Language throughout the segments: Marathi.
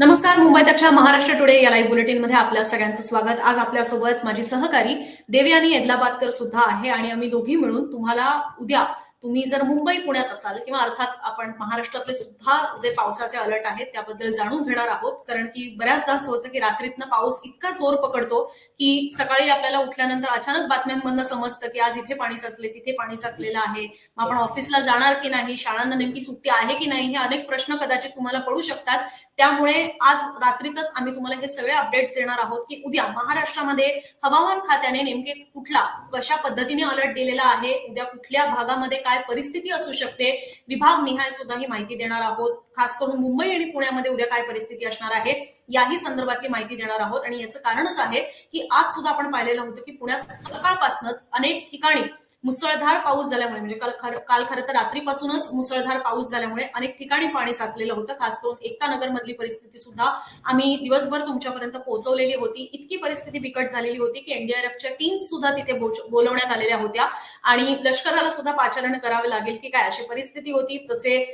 नमस्कार मुंबईतच्या महाराष्ट्र टुडे या लाईव्ह बुलेटिनमध्ये आपल्या सगळ्यांचं स्वागत. आज आपल्यासोबत माझी सहकारी देवयानी येदलाबादकर सुद्धा आहे आणि आम्ही दोघी मिळून तुम्हाला उद्या तुम्ही जर मुंबई पुण्यात असाल किंवा अर्थात आपण महाराष्ट्रातले सुद्धा जे पावसाचे अलर्ट आहेत त्याबद्दल जाणून घेणार आहोत. कारण की बऱ्याचदा असं होतं की रात्रीतनं पाऊस इतका जोर पकडतो की सकाळी आपल्याला उठल्यानंतर अचानक बातम्यांमधनं समजतं की आज इथे पाणी साचले तिथे पाणी साचलेलं आहे. मग आपण ऑफिसला जाणार की नाही? शाळांना नेमकी सुट्टी आहे की नाही? हे अनेक प्रश्न कदाचित तुम्हाला पडू शकतात. त्यामुळे आज रात्रीतच आम्ही तुम्हाला हे सगळे अपडेट्स देणार आहोत की उद्या महाराष्ट्रामध्ये हवामान खात्याने नेमके कुठला कशा पद्धतीने अलर्ट दिलेला आहे उद्या कुठल्या भागामध्ये काय परिस्थिती असू शकते विभाग निहाय सुद्धा ही माहिती देणार आहोत. खास करून मुंबई आणि पुण्यामध्ये उद्या काय परिस्थिती असणार आहे याही संदर्भातली माहिती देणार आहोत. आणि याचं कारणच आहे की आज सुद्धा आपण पाहिलेलं होतं की पुण्यात सकाळपासूनच अनेक ठिकाणी मुसळधार पाऊस झाल्यामुळे म्हणजे काल खर काल खरं तर रात्रीपासूनच मुसळधार पाऊस झाल्यामुळे अनेक ठिकाणी पाणी साचलेलं होतं. खास करून एकता नगर मधली परिस्थिती सुद्धा आम्ही दिवसभर तुमच्यापर्यंत पोहोचवलेली होती. इतकी परिस्थिती बिकट झालेली होती की एनडीआरएफच्या टीम सुद्धा तिथे बोलवण्यात आलेल्या होत्या. आणि लष्कराला सुद्धा पाचारण करावे लागेल की काय अशी परिस्थिती होती. तसे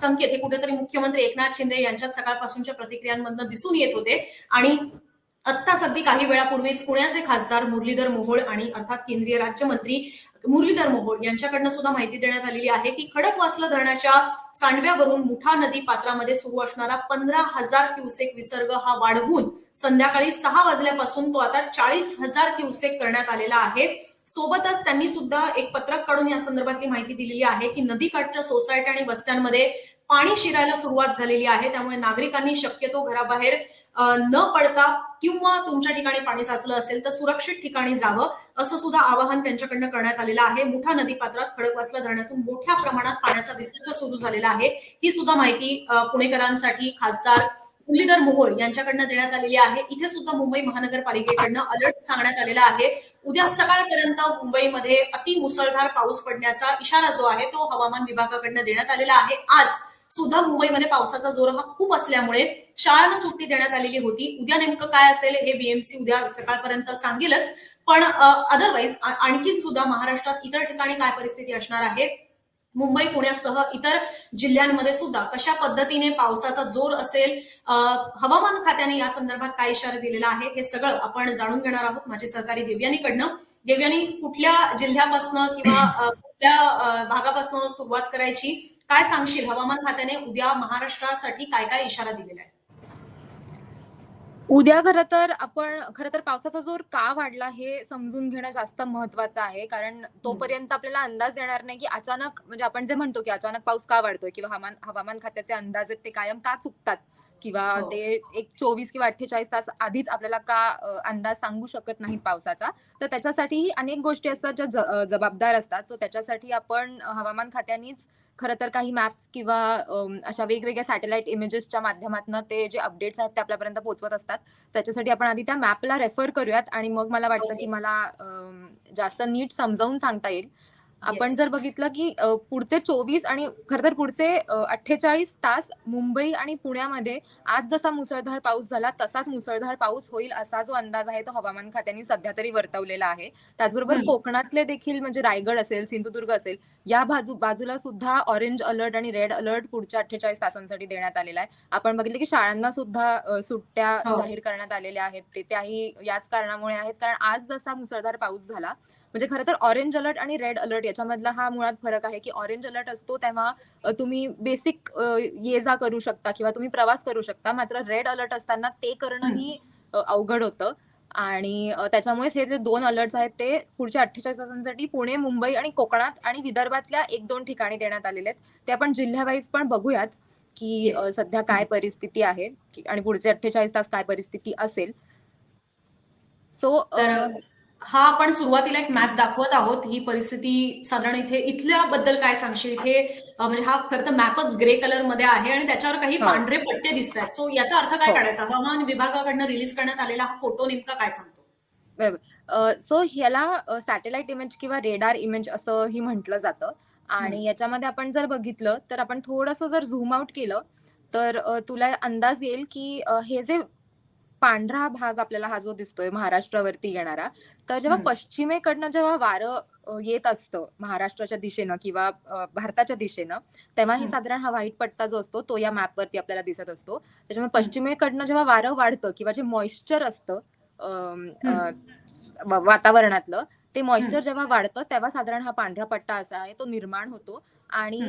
संकेत हे कुठेतरी मुख्यमंत्री एकनाथ शिंदे यांच्यात सकाळपासूनच्या प्रतिक्रियांमधनं दिसून येत होते. आणि आत्ताच अगदी काही वेळापूर्वीच पुण्याचे खासदार मुरलीधर मोहोळ आणि अर्थात केंद्रीय राज्यमंत्री मुरलीधर मोहोळ यांच्याकडनं सुद्धा माहिती देण्यात आलेली आहे की खडकवासला धरणाच्या सांडव्यावरून मुठा नदी पात्रामध्ये सुरू असणारा पंधरा हजार क्युसेक विसर्ग हा वाढवून संध्याकाळी सहा वाजल्यापासून तो आता चाळीस हजार क्युसेक करण्यात आलेला आहे. सोबतच त्यांनी सुद्धा एक पत्रक काढून या संदर्भातली माहिती दिलेली आहे की नदीकाठच्या सोसायटी आणि वस्त्यांमध्ये पाणी शिरायला सुरुवात झालेली आहे. त्यामुळे नागरिकांनी शक्यतो घराबाहेर न पडता किंवा तुमच्या ठिकाणी पाणी साचलं असेल तर सुरक्षित ठिकाणी जावं असं सुद्धा आवाहन त्यांच्याकडनं करण्यात आलेलं आहे. मुठा नदीपात्रात खडकवासला धरणातून मोठ्या प्रमाणात पाण्याचा विसर्ग सुरू झालेला आहे. ही सुद्धा माहिती पुणेकरांसाठी खासदार मुरलीधर मोहोळ यांच्याकडनं देण्यात आलेली आहे. इथे सुद्धा मुंबई महानगरपालिकेकडनं अलर्ट सांगण्यात आलेला आहे. उद्या सकाळपर्यंत मुंबईमध्ये अति मुसळधार पाऊस पडण्याचा इशारा जो आहे तो हवामान विभागाकडनं देण्यात आलेला आहे. आज सुद्धा मुंबईमध्ये पावसाचा जोर हा खूप असल्यामुळे शाळांना सुट्टी देण्यात आलेली होती. उद्या नेमकं काय असेल हे बीएमसी उद्या सकाळपर्यंत सांगेलच. पण अदरवाईज आणखी सुद्धा महाराष्ट्रात इतर ठिकाणी काय परिस्थिती असणार आहे? मुंबई पुण्यासह इतर जिल्ह्यांमध्ये सुद्धा कशा पद्धतीने पावसाचा जोर असेल? हवामान खात्याने या संदर्भात काय इशारा दिलेला आहे? हे सगळं आपण जाणून घेणार आहोत माझे सहकारी देवयानीकडनं. देवयानी कुठल्या जिल्ह्यापासनं किंवा कुठल्या भागापासून भागापासनं सुरुवात करायची? काय सांगशील? हवामान खात्याने उद्या महाराष्ट्रासाठी काय काय इशारा दिलेला आहे? उद्या खरं तर आपण खरं तर पावसाचा जोर का वाढला हे समजून घेणं जास्त महत्वाचं आहे. कारण तोपर्यंत आपल्याला अंदाज येणार नाही की अचानक म्हणजे आपण जे म्हणतो की अचानक पाऊस का वाढतोय किंवा हवामान हवामान खात्याचे अंदाज आहेत ते कायम का चुकतात? किंवा हो. ते एक चोवीस किंवा अठ्ठेचाळीस तास आधीच आपल्याला का अंदाज सांगू शकत नाहीत पावसाचा? तर त्याच्यासाठीही अनेक गोष्टी असतात ज्या जबाबदार असतात. सो त्याच्यासाठी आपण हवामान खात्यानेच खरं तर काही मॅप्स किंवा अशा वेगवेगळ्या सॅटेलाइट इमेजेसच्या माध्यमातून ते जे अपडेट्स आहेत ते आपल्यापर्यंत पोहोचवत असतात. त्याच्यासाठी आपण आधी त्या मॅपला रेफर करूयात आणि मग मला वाटतं की मला जास्त नीट समजावून सांगता येईल. आपण. जर बघितलं की पुढचे चोवीस आणि खरं तर पुढचे अठ्ठेचाळीस तास मुंबई आणि पुण्यामध्ये आज जसा मुसळधार पाऊस झाला तसाच मुसळधार पाऊस होईल असा जो अंदाज आहे तो हवामान खात्याने सध्या तरी वर्तवलेला आहे त्याचबरोबर. कोकणातले देखील म्हणजे रायगड असेल सिंधुदुर्ग असेल या बाजू बाजूला सुद्धा ऑरेंज अलर्ट आणि रेड अलर्ट पुढच्या अठ्ठेचाळीस तासांसाठी देण्यात आलेला आहे आपण बघितलं की शाळांना सुद्धा सुट्ट्या हो. जाहीर करण्यात आलेल्या आहेत ते त्याही याच कारणामुळे आहेत कारण आज जसा मुसळधार पाऊस झाला म्हणजे खरं तर ऑरेंज अलर्ट आणि रेड अलर्ट याच्यामधला हा मुळात फरक आहे की ऑरेंज अलर्ट असतो तेव्हा तुम्ही बेसिक ये जा करू शकता किंवा तुम्ही प्रवास करू शकता. मात्र रेड अलर्ट असताना ते करणंही अवघड होतं. आणि अ, त्याच्यामुळेच हे जे दोन अलर्ट्स आहेत ते पुढच्या अठ्ठेचाळीस तासांसाठी पुणे मुंबई आणि कोकणात आणि विदर्भातल्या एक दोन ठिकाणी देण्यात आलेले आहेत. ते आपण जिल्ह्यावाईज पण बघूयात की Yes. सध्या काय परिस्थिती आहे आणि पुढचे अठ्ठेचाळीस तास काय परिस्थिती असेल. सो तर हा आपण सुरुवातीला एक मॅप दाखवत आहोत. ही परिस्थिती साधारण इथे इथल्या बद्दल काय सांगशील? इथे म्हणजे हा खरं तर मॅपच ग्रे कलरमध्ये आहे आणि त्याच्यावर काही हो. पांढरे पट्टे दिसत आहेत. सो याचा अर्थ काय हो. काढायचा? हवामान विभागाकडनं रिलीज करण्यात आलेला हा फोटो नेमका काय सांगतो? सो ह्याला सॅटेलाइट इमेज किंवा रेडार इमेज असंही म्हटलं जातं. आणि. याच्यामध्ये आपण जर बघितलं तर आपण थोडंसं जर झूम आउट केलं तर तुला अंदाज येईल की हे जे पांढरा भाग आपल्याला हा जो दिसतोय महाराष्ट्रावरती येणारा तर जेव्हा. पश्चिमेकडनं जेव्हा वारं येत असतं महाराष्ट्राच्या दिशेनं किंवा भारताच्या दिशेनं तेव्हा ही. साधारण हा व्हाईट पट्टा जो असतो तो या मॅपवरती आपल्याला दिसत असतो त्याच्यामुळे. पश्चिमेकडनं जेव्हा वारं वाढतं किंवा जे मॉइश्चर असतं वातावरणातलं ते मॉइश्चर. जेव्हा वाढतं तेव्हा साधारण हा पांढरा पट्टा असा आहे तो निर्माण होतो आणि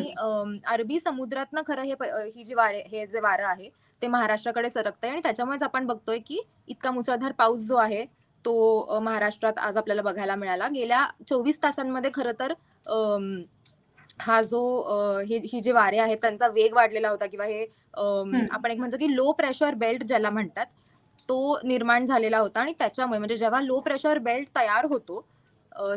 अरबी समुद्रातनं खरं हे ही जी वारे हे जे वारं आहे ते महाराष्ट्राकडे सरकतंय आणि त्याच्यामुळेच आपण बघतोय की इतका मुसळधार पाऊस जो आहे तो महाराष्ट्रात आज आपल्याला बघायला मिळाला गेल्या चोवीस तासांमध्ये खरं तर हा जो हे ही जे वारे आहेत त्यांचा वेग वाढलेला होता किंवा हे. आपण एक म्हणतो की लो प्रेशर बेल्ट ज्याला म्हणतात तो निर्माण झालेला होता आणि त्याच्यामुळे म्हणजे जेव्हा लो प्रेशर बेल्ट तयार होतो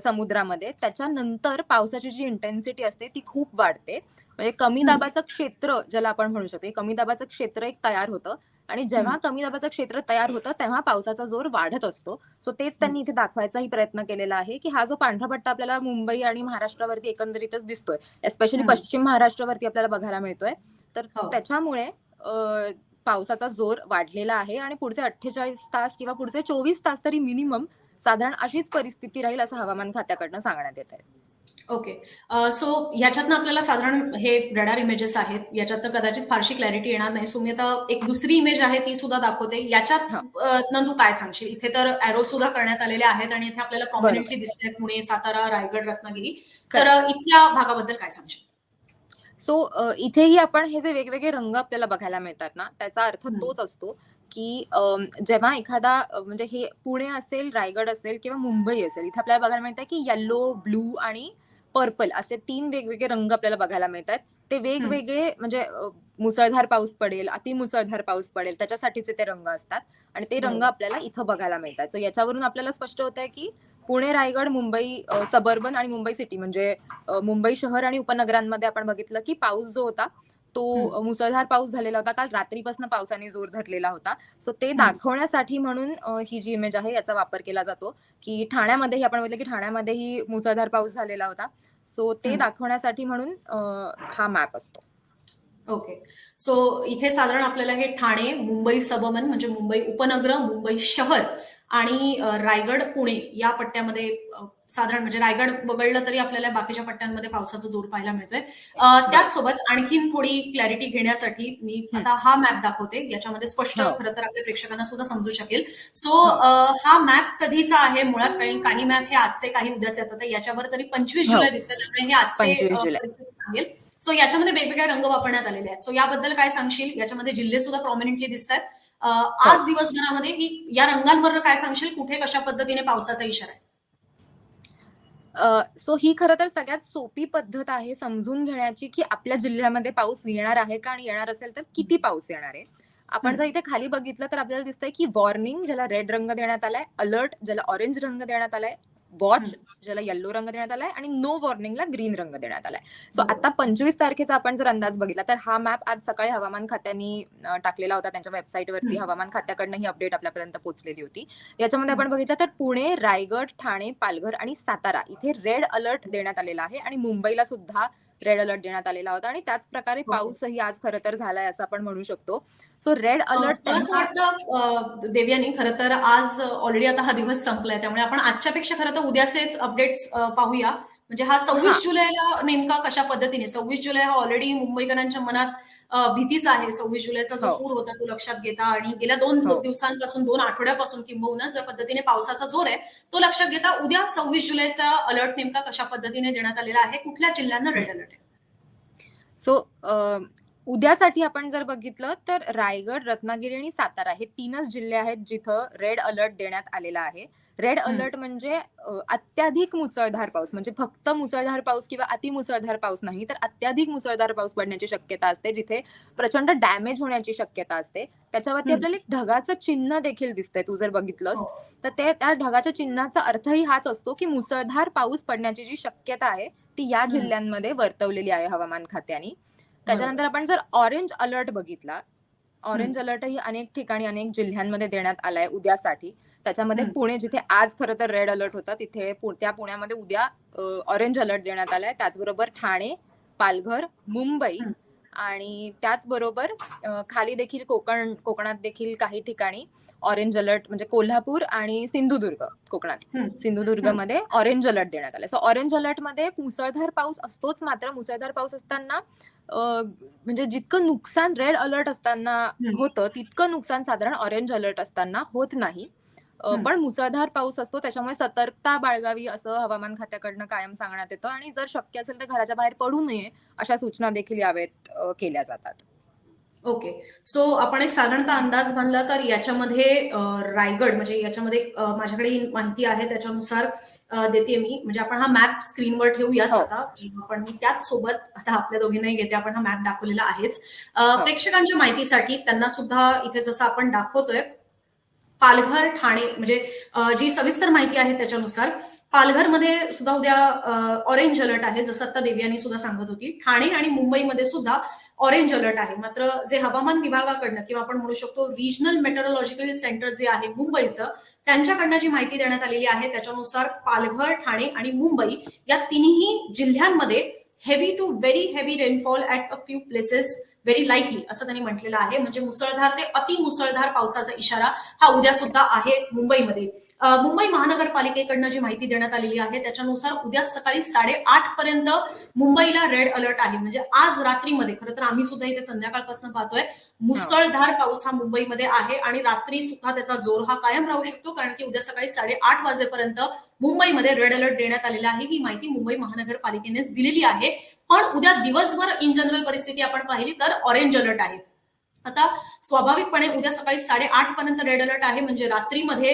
समुद्रामध्ये त्याच्यानंतर पावसाची जी इंटेन्सिटी असते ती खूप वाढते म्हणजे कमी. दाबाचं क्षेत्र ज्याला आपण म्हणू शकतो कमी दाबाचं क्षेत्र एक तयार होतं आणि जेव्हा कमी दाबाचं क्षेत्र तयार होतं तेव्हा पावसाचा जोर वाढत असतो सो तेच त्यांनी इथे दाखवायचाही प्रयत्न केलेला आहे की हा जो पांढरा पट्टा आपल्याला मुंबई आणि महाराष्ट्रावरती एकंदरीतच दिसतोय एस्पेशली. पश्चिम महाराष्ट्रावरती आपल्याला बघायला मिळतोय तर हो. त्याच्यामुळे पावसाचा जोर वाढलेला आहे आणि पुढचे अठ्ठेचाळीस तास किंवा पुढचे चोवीस तास तरी मिनिमम साधारण अशीच परिस्थिती राहील असं हवामान खात्याकडनं सांगण्यात येत आहे ओके सो ह्याच्यातनं आपल्याला साधारण हे रडार इमेजेस आहेत. याच्यातनं कदाचित फारशी क्लॅरिटी येणार नाही. सो मी आता एक दुसरी इमेज आहे ती सुद्धा दाखवते. याच्यात तू काय सांगशील? इथे तर एरो सुद्धा करण्यात आलेले आहेत आणि इथे आपल्याला प्रॉमिनंटली दिसते पुणे सातारा रायगड रत्नागिरी. तर इथल्या भागाबद्दल काय सांगशील? सो इथेही आपण हे जे वेगवेगळे रंग आपल्याला बघायला मिळतात ना त्याचा अर्थ. तोच असतो की जेव्हा एखादा म्हणजे हे पुणे असेल रायगड असेल किंवा मुंबई असेल इथे आपल्याला बघायला मिळतं की येल्लो ब्लू आणि पर्पल असे तीन वेगवेगळे रंग आपल्याला बघायला मिळतात. ते वेगवेगळे म्हणजे मुसळधार पाऊस पडेल अतिमुसळधार पाऊस पडेल त्याच्यासाठीचे ते रंग असतात आणि ते रंग. आपल्याला इथं बघायला मिळतात. सो याच्यावरून आपल्याला स्पष्ट होत आहे की पुणे रायगड मुंबई सबर्बन आणि मुंबई सिटी म्हणजे मुंबई शहर आणि उपनगरांमध्ये आपण बघितलं की पाऊस जो होता तो मुसळधार पाऊस झालेला होता. काल रात्रीपासून पावसाने जोर धरलेला होता. सो ते. दाखवण्यासाठी म्हणून ही जी इमेज आहे याचा वापर केला जातो की ठाण्यामध्येही आपण बघितलं की ठाण्यामध्येही मुसळधार पाऊस झालेला होता. सो ते. दाखवण्यासाठी म्हणून हा मॅप असतो ओके सो इथे साधारण आपल्याला हे ठाणे मुंबई सबमन म्हणजे मुंबई उपनगर मुंबई शहर आणि रायगड पुणे या पट्ट्यामध्ये साधारण म्हणजे रायगड वगळलं तरी आपल्याला बाकीच्या पट्ट्यांमध्ये पावसाचा जोर पाहायला मिळतोय. त्याचसोबत आणखीन थोडी क्लॅरिटी घेण्यासाठी मी. आता हा मॅप दाखवते. याच्यामध्ये स्पष्ट हो. खरं तर आपल्या प्रेक्षकांना सुद्धा समजू शकेल. सो हो. मॅप कधीचा आहे मुळात? काही काही मॅप हे आजचे काही उद्याचे येतात याच्यावर तरी पंचवीस हो. जुलै दिसते त्यामुळे हे आजचे 25 अ, जुलै. परिस्थिती सांगेल. सो याच्यामध्ये वेगवेगळे रंग वापरण्यात आलेले आहेत. सो याबद्दल काय सांगशील? याच्यामध्ये जिल्हे सुद्धा प्रॉमिनंटली दिसत आहेत आज दिवसभरामध्ये ही या रंगांवर काय सांगशील? कुठे कशा पद्धतीने पावसाचा इशारा आहे? सो ही खरं तर सगळ्यात सोपी पद्धत आहे समजून घेण्याची की आपल्या जिल्ह्यामध्ये पाऊस येणार आहे का आणि येणार असेल तर किती पाऊस येणार आहे. आपण. जर इथे खाली बघितलं तर आपल्याला दिसतंय की वॉर्निंग ज्याला रेड रंग देण्यात आलाय अलर्ट ज्याला ऑरेंज रंग देण्यात आलाय वॉच ज्याला येल्लो रंग देण्यात आलाय आणि नो वॉर्निंगला ग्रीन रंग देण्यात आलाय. सो. आता पंचवीस तारखेचा आपण जर अंदाज बघितला तर हा मॅप आज सकाळी हवामान खात्याने टाकलेला होता. त्यांच्या वेबसाईटवरती. हवामान खात्याकडनं ही अपडेट आपल्यापर्यंत पोहोचलेली होती. याच्यामध्ये आपण बघितलं तर पुणे रायगड ठाणे पालघर आणि सातारा इथे रेड अलर्ट देण्यात आलेला आहे. आणि मुंबईला सुद्धा रेड अलर्ट देण्यात आलेला होता आणि त्याच प्रकारे हो. पाऊसही आज खरं तर झालाय असं आपण म्हणू शकतो. सो रेड अलर्ट वाटतं देवयानी खरं तर आज ऑलरेडी आता हा दिवस संपलाय. त्यामुळे आपण आजच्यापेक्षा खरं तर उद्याचेच अपडेट्स पाहूया. म्हणजे हा सव्वीस. जुलैला नेमका कशा पद्धतीने सव्वीस जुलै हा ऑलरेडी मुंबईकरांच्या मनात भीतीच आहे सव्वीस जुलैचा जो हो. पूर होता तो लक्षात घेता आणि गेल्या दोन हो. दिवसांपासून दोन आठवड्यापासून किंबहुना ज्या पद्धतीने पावसाचा जोर आहे तो लक्षात घेता उद्या सव्वीस जुलैचा अलर्ट नेमका कशा पद्धतीने देण्यात आलेला आहे कुठल्या जिल्ह्यांना रेड अलर्ट आहे सो उद्यासाठी आपण जर बघितलं तर रायगड रत्नागिरी आणि सातारा हे तीनच जिल्हे आहेत जिथं रेड अलर्ट देण्यात आलेला आहे रेड. अलर्ट म्हणजे अत्याधिक मुसळधार पाऊस म्हणजे फक्त मुसळधार पाऊस किंवा अतिमुसळधार पाऊस नाही तर अत्याधिक मुसळधार पाऊस पडण्याची शक्यता असते जिथे प्रचंड डॅमेज होण्याची शक्यता असते त्याच्यावरती. आपल्याला एक ढगाचं चिन्ह देखील दिसतंय तू जर बघितलंस हो. तर ते त्या ढगाच्या चिन्हाचा अर्थही हाच असतो की मुसळधार पाऊस पडण्याची जी शक्यता आहे ती या. जिल्ह्यांमध्ये वर्तवलेली आहे हवामान खात्याने त्याच्यानंतर आपण जर ऑरेंज अलर्ट बघितला ऑरेंज अलर्टही अनेक ठिकाणी अनेक जिल्ह्यांमध्ये देण्यात आलाय उद्यासाठी त्याच्यामध्ये. पुणे जिथे आज खरं तर रेड अलर्ट होता तिथे त्या पुण्यामध्ये उद्या ऑरेंज अलर्ट देण्यात आलाय त्याचबरोबर ठाणे पालघर मुंबई. आणि त्याचबरोबर खाली देखील कोकण कोकणात देखील काही ठिकाणी ऑरेंज अलर्ट म्हणजे कोल्हापूर आणि सिंधुदुर्ग कोकणात. सिंधुदुर्गमध्ये ऑरेंज अलर्ट देण्यात आले सो ऑरेंज अलर्टमध्ये मुसळधार पाऊस असतोच मात्र मुसळधार पाऊस असताना म्हणजे जितकं नुकसान रेड अलर्ट असताना. होतं तितकं नुकसान साधारण ऑरेंज अलर्ट असताना होत नाही. पण मुसळधार पाऊस असतो त्याच्यामुळे सतर्कता बाळगावी असं हवामान खात्याकडनं कायम सांगण्यात येतं आणि जर शक्य असेल तर घराच्या बाहेर पडू नये अशा सूचना देखील यावेळेत अ, केल्या जातात. ओके. सो आपण एक साधारणतः अंदाज बांधला तर याच्यामध्ये रायगड म्हणजे याच्यामध्ये माझ्याकडे ही माहिती आहे त्याच्यानुसार देते मी. म्हणजे आपण हा मॅप स्क्रीनवर ठेवूयाच हो. आता. पण मी त्याच सोबत आता आपल्या दोघींनाही घेते आपण हा मॅप दाखवलेला आहेच. हो. प्रेक्षकांच्या माहितीसाठी त्यांना सुद्धा इथे जसं आपण दाखवतोय पालघर ठाणे म्हणजे जी सविस्तर माहिती आहे त्याच्यानुसार पालघरमध्ये सुद्धा उद्या ऑरेंज अलर्ट आहे जसं आता देवयानी सुद्धा सांगत होती. ठाणे आणि मुंबईमध्ये सुद्धा ऑरेंज अलर्ट आहे. मात्र जे हवामान विभागाकडनं किंवा आपण म्हणू शकतो रिजनल मेट्रोलॉजिकल सेंटर जे आहे मुंबईचं त्यांच्याकडनं जी माहिती देण्यात आलेली आहे त्याच्यानुसार पालघर ठाणे आणि मुंबई या तिन्ही जिल्ह्यांमध्ये heavy to very heavy rainfall at a few places very lightly असं त्यांनी म्हटलेलं आहे. म्हणजे मुसळधार ते अति मुसळधार पावसाचा इशारा हा उद्या सुद्धा आहे मुंबईमध्ये. मुंबई महानगरपालिकेकडनं जी माहिती देण्यात आलेली आहे त्याच्यानुसार उद्या सकाळी साडेआठ पर्यंत मुंबईला रेड अलर्ट आहे. म्हणजे आज रात्रीमध्ये खरं तर आम्ही सुद्धा इथे संध्याकाळपासून पाहतोय मुसळधार पाऊस हा मुंबईमध्ये आहे आणि रात्री सुद्धा त्याचा जोर हा कायम राहू शकतो कारण की उद्या सकाळी साडेआठ वाजेपर्यंत मुंबईमध्ये रेड अलर्ट देण्यात आलेला आहे. ही माहिती मुंबई महानगरपालिकेनेच दिलेली आहे. पण उद्या दिवसभर इन जनरल परिस्थिती आपण पाहिली तर ऑरेंज अलर्ट आहे. आता स्वाभाविकपणे उद्या सकाळी साडेआठ पर्यंत रेड अलर्ट आहे म्हणजे रात्रीमध्ये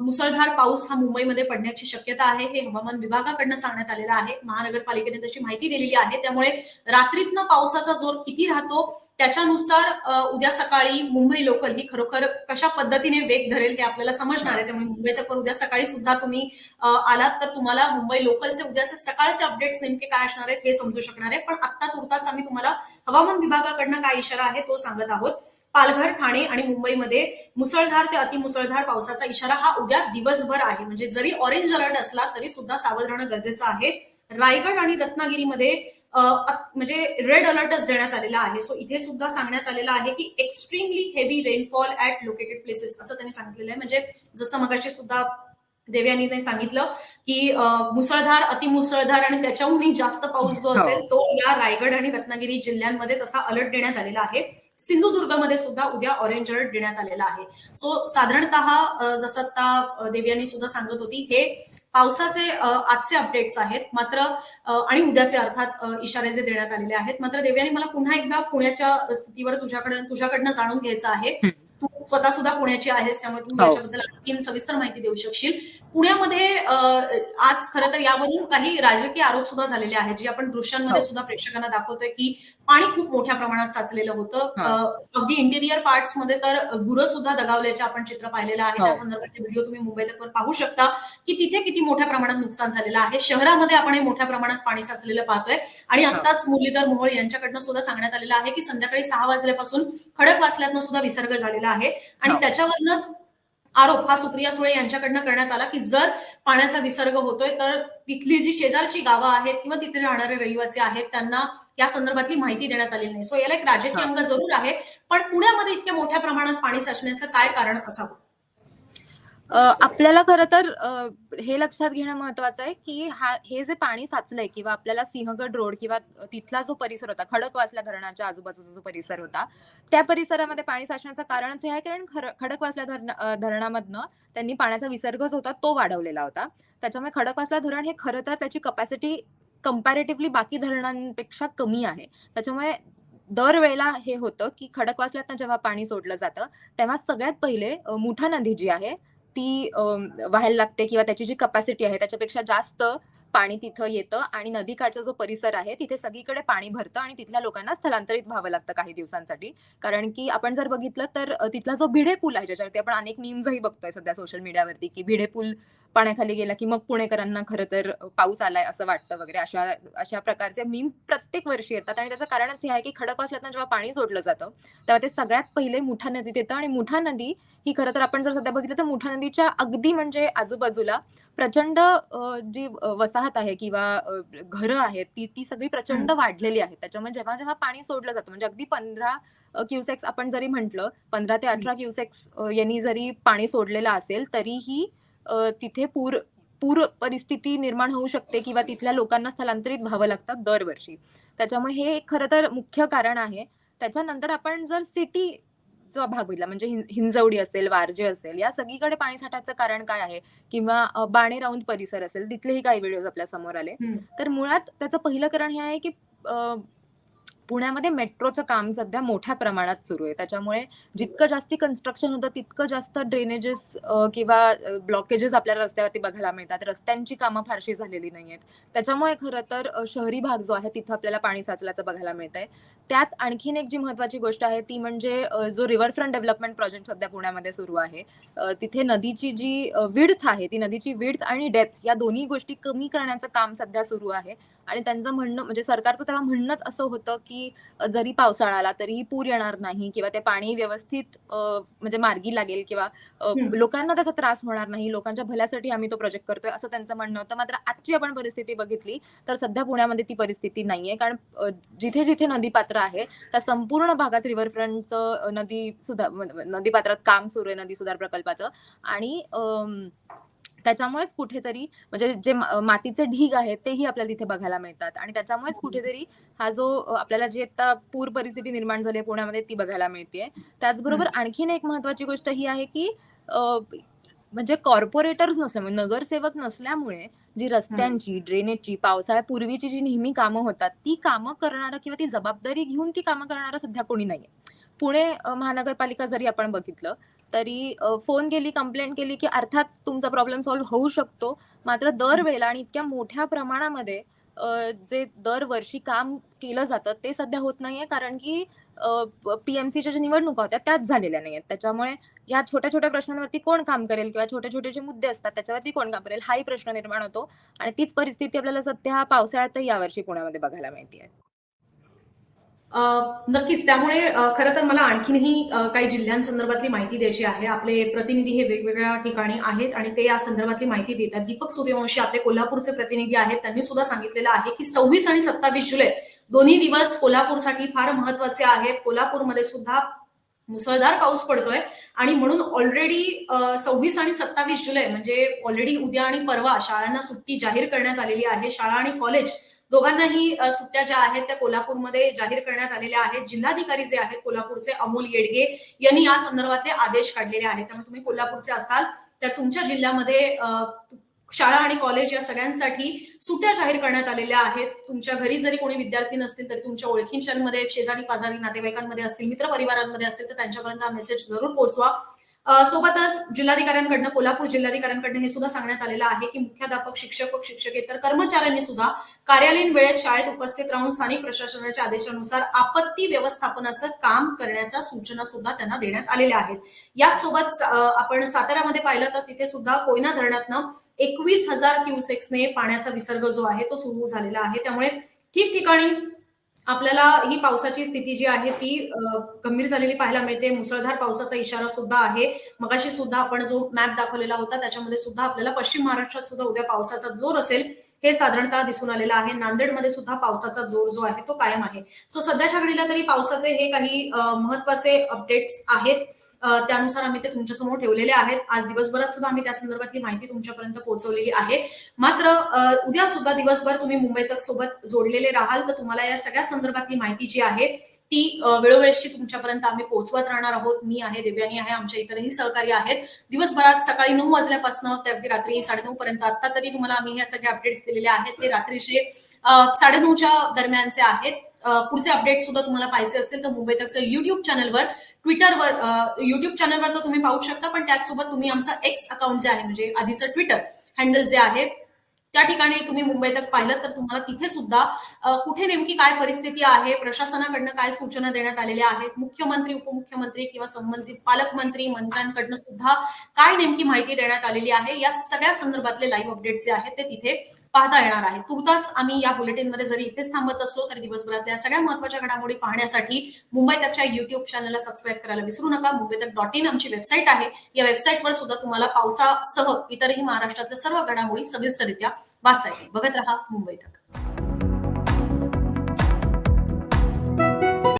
मुसळधार पाऊस हा मुंबईमध्ये पडण्याची शक्यता आहे. हे हवामान विभागाकडनं सांगण्यात आलेलं आहे. महानगरपालिकेने तशी माहिती दिलेली आहे. त्यामुळे रात्रीतनं पावसाचा जोर किती राहतो त्याच्यानुसार उद्या सकाळी मुंबई लोकल ही खरोखर कशा पद्धतीने वेग धरेल हे आपल्याला समजणार आहे. त्यामुळे मुंबई तर उद्या सकाळी सुद्धा तुम्ही आलात तर तुम्हाला मुंबई लोकलचे उद्याचे सकाळचे अपडेट्स नेमके काय असणार आहेत हे समजू शकणार आहे. पण आत्ता तुर्तास आम्ही तुम्हाला हवामान विभागाकडनं काय इशारा आहे तो सांगत आहोत. पालघर ठाणे आणि मुंबईमध्ये मुसळधार ते अतिमुसळधार पावसाचा इशारा हा उद्या दिवसभर आहे. म्हणजे जरी ऑरेंज अलर्ट असला तरी सुद्धा सावध राहणं गरजेचं आहे. रायगड आणि रत्नागिरीमध्ये म्हणजे रेड अलर्टच देण्यात आलेला आहे. सो इथे सुद्धा सांगण्यात आलेलं आहे की extremely heavy rainfall at located places असं त्यांनी सांगितलेलं आहे. म्हणजे जसं मगाशी सुद्धा देवयानी त्यांनी सांगितलं की मुसळधार अतिमुसळधार आणि त्याच्याहूनही जास्त पाऊस जो हो. असेल तो या रायगड आणि रत्नागिरी जिल्ह्यांमध्ये तसा अलर्ट देण्यात आलेला आहे. सिंधुदुर्गमध्ये सुद्धा उद्या ऑरेंज अलर्ट देण्यात आलेला आहे. सो साधारणतः जसं आता देवयानी सुद्धा सांगत होती हे पावसाचे आजचे अपडेट्स आहेत. मात्र आणि उद्याचे अर्थात इशारे जे देण्यात आलेले आहेत. मात्र देवयानी मला पुन्हा एकदा पुण्याच्या स्थितीवर तुझ्याकडे तुझ्याकडनं जाणून घ्यायचं आहे. तू स्वतः सुद्धा पुण्याची आहेस त्यामुळे तू हो. याच्याबद्दल आणखी सविस्तर माहिती देऊ शकशील पुण्यामध्ये आज खरं तर यावरून काही राजकीय आरोप सुद्धा झालेले आहेत जे आपण दृश्यांमध्ये हो. सुद्धा प्रेक्षकांना दाखवतोय की पाणी खूप मोठ्या प्रमाणात साचलेलं होतं अगदी इंटिरियर पार्ट्समध्ये तर गुरं सुद्धा दगावल्याचे आपण चित्र पाहिलेलं आहे हो. त्या संदर्भातले व्हिडिओ तुम्ही मुंबई तकवर पाहू शकता की तिथे किती मोठ्या प्रमाणात नुकसान झालेलं आहे शहरामध्ये आपण हे मोठ्या प्रमाणात पाणी साचलेलं पाहतोय आणि. आताच मुरलीधर मोहोळ यांच्याकडनं सुद्धा सांगण्यात आलेलं आहे की संध्याकाळी सहा वाजल्यापासून खडक वाचल्यातनं सुद्धा विसर्ग झालेला आहे आणि हो. त्याच्यावरनच आरोप हा सुप्रिया सुळे यांच्याकडनं करण्यात आला की जर पाण्याचा विसर्ग होतोय तर तिथली जी शेजारची गावं आहेत किंवा तिथे राहणारे रहिवासी आहेत त्यांना या संदर्भातली माहिती देण्यात आलेली नाही सो याला एक राजकीय. अंग जरूर आहे पण पुण्यामध्ये इतक्या मोठ्या प्रमाणात पाणी साचण्याचं काय कारण असावं आपल्याला खरं तर हे लक्षात घेणं महत्वाचं आहे की हा हे जे पाणी साचलंय किंवा आपल्याला सिंहगड रोड किंवा तिथला जो परिसर होता खडकवासला धरणाच्या आजूबाजूचा जो परिसर होता त्या परिसरामध्ये पाणी साचण्याचं कारणच हे आहे कारण खर- खडकवासला धरण धरणामधनं त्यांनी पाण्याचा विसर्ग जो होता तो वाढवलेला होता. त्याच्यामुळे खडकवासला धरण हे खरं तर त्याची कपॅसिटी कम्पॅरेटिव्हली बाकी धरणांपेक्षा कमी आहे. त्याच्यामुळे दरवेळेला हे होतं की खडकवासल्यातनं जेव्हा पाणी सोडलं जातं तेव्हा सगळ्यात पहिले मुठा नदी जी आहे ती व्हायला लागते किंवा त्याची जी कपॅसिटी आहे त्याच्यापेक्षा जास्त पाणी तिथं येतं आणि नदीकाठचा जो परिसर आहे तिथे सगळीकडे पाणी भरतं आणि तिथल्या लोकांना स्थलांतरित व्हावं लागतं काही दिवसांसाठी. कारण की आपण जर बघितलं तर तिथला जो भिडे पूल आहे ज्याच्यावरती आपण अनेक मीम्सही बघतोय सध्या सोशल मीडियावरती की भिडे पूल पाण्याखाली गेला की मग पुणेकरांना खरं तर पाऊस आलाय असं वाटतं वगैरे अशा अशा प्रकारचे मीम प्रत्येक वर्षी येतात. आणि त्याचं कारणच हे आहे की खडकवासल्यातनं जेव्हा पाणी सोडलं जातं तेव्हा ते सगळ्यात पहिले मुठा नदीत येतं आणि मुठा नदी ही खरं तर आपण जर सध्या बघितलं तर मुठा नदीच्या अगदी म्हणजे आजूबाजूला प्रचंड जी वसाहत आहे किंवा घरं आहेत ती ती सगळी प्रचंड वाढलेली आहेत. त्याच्यामुळे जेव्हा जेव्हा पाणी सोडलं जातं म्हणजे अगदी पंधरा क्युसेक्स आपण जरी म्हटलं पंधरा ते अठरा क्युसेक्स यांनी जरी पाणी सोडलेलं असेल तरीही तिथे पूर पूर परिस्थिती निर्माण होऊ शकते किंवा तिथल्या लोकांना स्थलांतरित व्हावं लागतं दरवर्षी. त्याच्यामुळे हे एक खरं तर मुख्य कारण आहे. त्याच्यानंतर आपण जर सिटी जो भाग बघितला म्हणजे हिंजवडी असेल वारजे असेल या सगळीकडे पाणी साठाचं कारण काय आहे किंवा बाणे राऊंड परिसर असेल तिथलेही काही व्हिडिओज आपल्यासमोर आले. तर मुळात त्याचं पहिलं कारण हे आहे की अ, पुण्यामध्ये मेट्रोचं काम सध्या मोठ्या प्रमाणात सुरू आहे. त्याच्यामुळे जितकं जास्ती कन्स्ट्रक्शन होतं तितकं जास्त ड्रेनेजेस किंवा ब्लॉकेजेस आपल्या रस्त्यावरती बघायला मिळतात. रस्त्यांची कामं फारशी झालेली नाही आहेत त्याच्यामुळे खरं तर शहरी भाग जो आहे तिथं आपल्याला पाणी साचल्याचं बघायला मिळत आहे त्यात आणखीन एक जी महत्वाची गोष्ट आहे ती म्हणजे जो जो रिव्हरफ्रंट डेव्हलपमेंट प्रोजेक्ट सध्या पुण्यामध्ये सुरू आहे तिथे नदीची जी विड्थ आहे ती नदीची विड्थ आणि डेप्थ या दोन्ही गोष्टी कमी करण्याचं काम सध्या सुरू आहे. आणि त्यांचं म्हणणं म्हणजे सरकारचं तेव्हा म्हणणंच असं होतं की जरी पावसाळा आला तरीही पूर येणार नाही किंवा ते पाणी व्यवस्थित म्हणजे मार्गी लागेल किंवा. लोकांना त्याचा त्रास होणार नाही लोकांच्या भल्यासाठी आम्ही तो प्रोजेक्ट करतोय असं त्यांचं म्हणणं होतं. मात्र आजची आपण परिस्थिती बघितली तर सध्या पुण्यामध्ये ती परिस्थिती नाहीये. कारण जिथे जिथे नदीपात्र आहे त्या संपूर्ण भागात रिव्हरफ्रंटचं नदी सुधार नदीपात्रात काम सुरू आहे नदी सुधार प्रकल्पाचं. आणि त्याच्यामुळेच कुठेतरी म्हणजे जे मातीचे ढीग आहेत तेही आपल्याला तिथे बघायला मिळतात. आणि त्याच्यामुळेच कुठेतरी हा जो आपल्याला जी आता पूर परिस्थिती निर्माण झाली आहे पुण्यामध्ये ती बघायला मिळते त्याचबरोबर आणखीन एक महत्वाची गोष्ट ही आहे की म्हणजे कॉर्पोरेटर्स नसल्यामुळे नगरसेवक नसल्यामुळे जी रस्त्यांची ड्रेनेजची पावसाळ्यापूर्वीची जी नेहमी कामं होतात ती कामं करणारं किंवा ती जबाबदारी घेऊन ती कामं करणारं सध्या कोणी नाहीये. पुणे महानगरपालिका जरी आपण बघितलं तरी फोन केली कंप्लेंट केली की अर्थात तुमचा प्रॉब्लेम सॉल्व्ह होऊ शकतो. मात्र दरवेळेला आणि इतक्या मोठ्या प्रमाणामध्ये जे दरवर्षी काम केलं जातं ते सध्या होत नाहीये. कारण की पीएमसीच्या ज्या निवडणुका होत्या त्याच झालेल्या नाहीयेत. त्याच्यामुळे या छोट्या छोट्या प्रश्नांवरती कोण काम करेल किंवा छोटे छोटे जे मुद्दे असतात त्याच्यावरती कोण काम करेल हाही प्रश्न निर्माण होतो. आणि तीच परिस्थिती आपल्याला सध्या पावसाळ्यातही यावर्षी पुण्यामध्ये बघायला मिळते नक्कीच. त्यामुळे खरं तर मला आणखीनही काही जिल्ह्यांसंदर्भातली माहिती द्यायची आहे. आपले प्रतिनिधी हे वेगवेगळ्या ठिकाणी आहेत आणि ते या संदर्भातली माहिती देतात. दीपक सूर्यवंशी आपले कोल्हापूरचे प्रतिनिधी आहेत. त्यांनी सुद्धा सांगितलेलं आहे की सव्वीस आणि सत्तावीस जुलै दोन्ही दिवस कोल्हापूरसाठी फार महत्त्वाचे आहेत. कोल्हापूरमध्ये सुद्धा मुसळधार पाऊस पडतोय आणि म्हणून ऑलरेडी सव्वीस आणि सत्तावीस जुलै म्हणजे ऑलरेडी उद्या आणि परवा शाळांना सुट्टी जाहीर करण्यात आलेली आहे. शाळा आणि कॉलेज दोघांनाही सुट्ट्या ज्या आहेत त्या कोल्हापूरमध्ये जाहीर करण्यात आलेल्या आहेत. जिल्हाधिकारी जे आहेत कोल्हापूरचे अमोल येडगे यांनी या संदर्भातले आदेश काढलेले आहेत. त्यामुळे तुम्ही कोल्हापूरचे असाल तर तुमच्या जिल्ह्यामध्ये शाळा आणि कॉलेज या सगळ्यांसाठी सुट्ट्या जाहीर करण्यात आलेल्या आहेत. तुमच्या घरी जरी कोणी विद्यार्थी नसतील तरी तुमच्या ओळखींच्यामध्ये शेजारी पाजारी नातेवाईकांमध्ये असतील मित्रपरिवारांमध्ये असतील तर त्यांच्यापर्यंत हा मेसेज जरूर पोहोचवा. सोबतच जिल्हाधिकाऱ्यांकडनं कोल्हापूर जिल्हाधिकाऱ्यांकडनं हे सुद्धा सांगण्यात आलेलं आहे की मुख्याध्यापक शिक्षक व शिक्षकेतर कर्मचाऱ्यांनी सुद्धा कार्यालयीन वेळेत शाळेत उपस्थित राहून स्थानिक प्रशासनाच्या आदेशानुसार आपत्ती व्यवस्थापनाचं काम करण्याच्या सूचना सुद्धा त्यांना देण्यात आलेल्या आहेत. याच सोबत आपण साताऱ्यामध्ये पाहिलं तर तिथे सुद्धा कोयना धरणातनं एकवीस हजार क्युसेक्सने पाण्याचा विसर्ग जो आहे तो सुरू झालेला आहे. त्यामुळे ठिकठिकाणी आपल्याला ही पावसाची स्थिती जी आहे ती गंभीर झालेली पाहायला मिळते. मुसळधार पावसाचा इशारा सुद्धा आहे. मगाशी सुद्धा आपण जो मॅप दाखवलेला होता त्याच्यामध्ये सुद्धा आपल्याला पश्चिम महाराष्ट्रात सुद्धा उद्या पावसाचा जोर असेल. हे साधारणतः दिसून आलेलं आहे. नांदेडमध्ये सुद्धा पावसाचा जोर जो आहे तो कायम आहे. सो सध्याच्या घडीला तरी पावसाचे हे काही महत्त्वाचे अपडेट्स आहेत. त्यानुसार आम्ही ते तुमच्यासमोर ठेवलेले आहेत. आज दिवसभरात सुद्धा आम्ही त्या संदर्भातली माहिती तुमच्यापर्यंत पोहोचवलेली आहे. मात्र उद्या सुद्धा दिवसभर तुम्ही मुंबई तक सोबत जोडलेले राहाल. तर तुम्हाला या सगळ्या संदर्भातली माहिती जी आहे ती अ, तुमच्यापर्यंत आम्ही पोहोचवत राहणार आहोत. मी आहे देव्यानी आहे आमच्या इतरही सहकारी आहेत. दिवसभरात सकाळी नऊ वाजल्यापासून ते अगदी रात्री साडेनऊ पर्यंत. आता तरी तुम्हाला आम्ही ह्या सगळे अपडेट्स दिलेले आहेत. ते रात्रीचे साडेनऊच्या दरम्यानचे आहेत. पुढचे अपडेट सुद्धा तुम्हाला पाहिजे असतील तर मुंबई तकचं युट्यूब चॅनलवर ट्विटरवर युट्यूब चॅनलवर तर तुम्ही पाहू शकता. पण त्याचसोबत तुम्ही आमचा एक्स अकाउंट जे आहे म्हणजे आधीचं ट्विटर हँडल जे आहे त्या ठिकाणी तुम्ही मुंबई तक पाहिलं तर तुम्हाला तिथे सुद्धा कुठे नेमकी काय परिस्थिती आहे प्रशासनाकडनं काय सूचना देण्यात आलेल्या आहेत मुख्यमंत्री उपमुख्यमंत्री किंवा संबंधित पालकमंत्री मंत्र्यांकडनं सुद्धा काय नेमकी माहिती देण्यात आलेली आहे या सगळ्या संदर्भातले लाईव्ह अपडेट्स जे आहेत ते तिथे पाहता येणार आहे. तुर्तास आम्ही या बुलेटिनमध्ये जरी इथेच थांबत असलो तरी दिवसभरातल्या सगळ्या महत्त्वाच्या घडामोडी पाहण्यासाठी मुंबई तकच्या युट्यूब चॅनलला सबस्क्राईब करायला विसरू नका. मुंबई तक डॉट इन आमची वेबसाईट आहे. या वेबसाईटवर सुद्धा तुम्हाला पावसासह इतरही महाराष्ट्रातल्या सर्व घडामोडी सविस्तरित्या वाचता येतील. बघत राहा मुंबई तक.